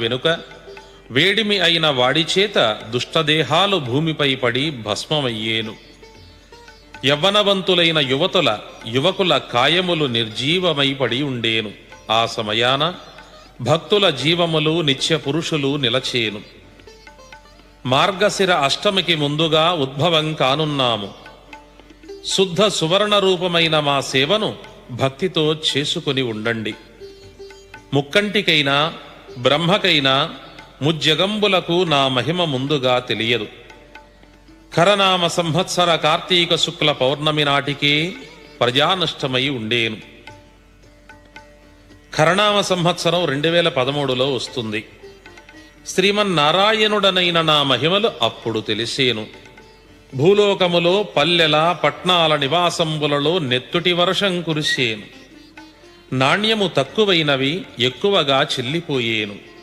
వెనుక వేడిమి అయిన వాడి చేత దుష్టదేహాలు భూమిపై పడి భస్మమయ్యేను. యవ్వనవంతులైన యువతుల యువకుల కాయములు నిర్జీవమై పడి ఉండేను. ఆ సమయాన భక్తుల జీవములు నిత్య పురుషులు నిలచేను. మార్గశిర అష్టమికి ముందుగా ఉద్భవం కానున్నాము. శుద్ధ సువర్ణ రూపమైన మా సేవను భక్తితో చేసుకుని ఉండండి. ముక్కంటికైనా బ్రహ్మకైనా ముజ్జగంబులకు నా మహిమ ముందుగా తెలియదు. కరనామ సంవత్సర కార్తీక శుక్ల పౌర్ణమి నాటికే ప్రజానష్టమై ఉండేను. కరణామ సంవత్సరం రెండు వేల పదమూడులో వస్తుంది. శ్రీమన్నారాయణుడనైన నా మహిమలు అప్పుడు తెలిసేను. భూలోకములో పల్లెల పట్నాల నివాసంబులలో నెత్తుటి వర్షం కురిసేను. నాణ్యము తక్కువైనవి ఎక్కువగా చెల్లిపోయేను.